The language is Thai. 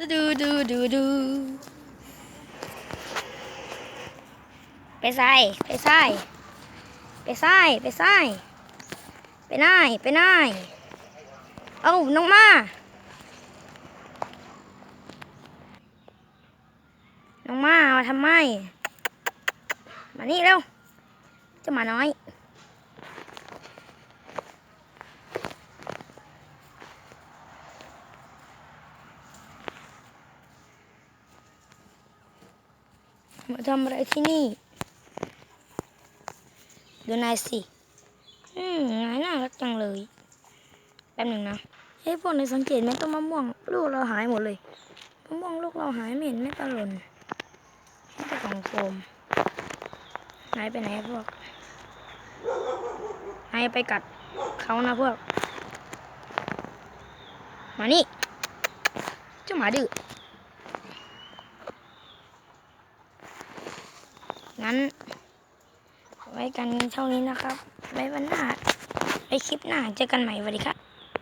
ดูดูดูดูดูไปใส่ไปใส่ไปใส่ไปใส่ไปไหนไปไหนเอาน้องมา น้องมามาทำไม มานี่เร็วจะมาน้อย มาทำอะไรที่นี่ ดูนายสิ อืมนายน่ารักจังเลย แป๊บหนึ่งนะ เฮ้ยพวกนายสังเกตไหมต้นมะม่วง ลูกเราหายหมดเลย มะม่วงลูกเราหายไม่เห็นไม่ตะหล่นไม่แต่ของโฟมหายไปไหนพวกหายไปกัดเขานะพวก มานี่เจ้าหมาดื้อ งั้น ไว้กันเท่านี้นะครับ ไว้วันหน้าไว้คลิปหน้าเจอกันใหม่สวัสดีครับ